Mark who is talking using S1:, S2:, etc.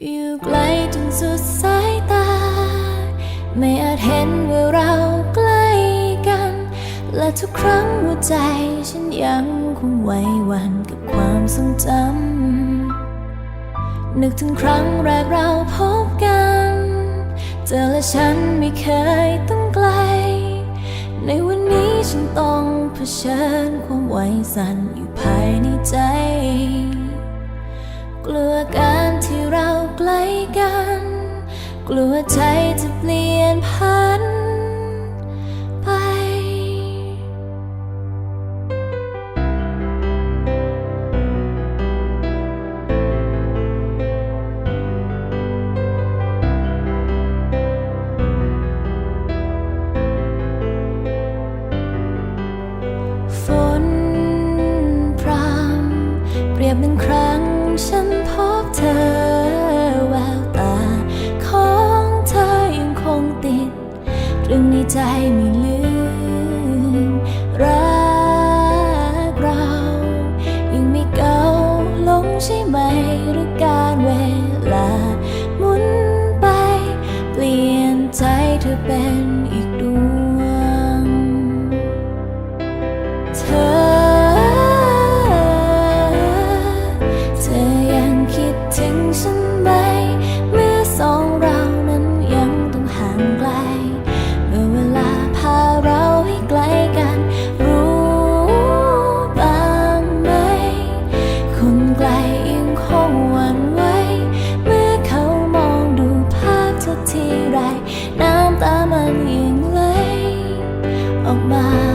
S1: อยู่ไกลจนสุดสายตา ไม่อาจเห็นว่าเราใกล้กัน และทุกครั้งหัวใจฉันยังคงไหวหวั่นกับความทรงจำนึกถึงครั้งแรกเราพบกันเธอและฉันไม่เคยต้องไกล ในวันนี้ฉันต้องเผชิญความไหวสั่นอยู่ภายในใจ กลัวใจจะเปลี่ยนพันไป ฝนพรำเปรียบหนึ่งครั้งฉันพบเธอ ใจไม่ลืมรักเรายังไม่เก่าลงใช่ไหม ไร น้ำตามันยิงไหลออกมา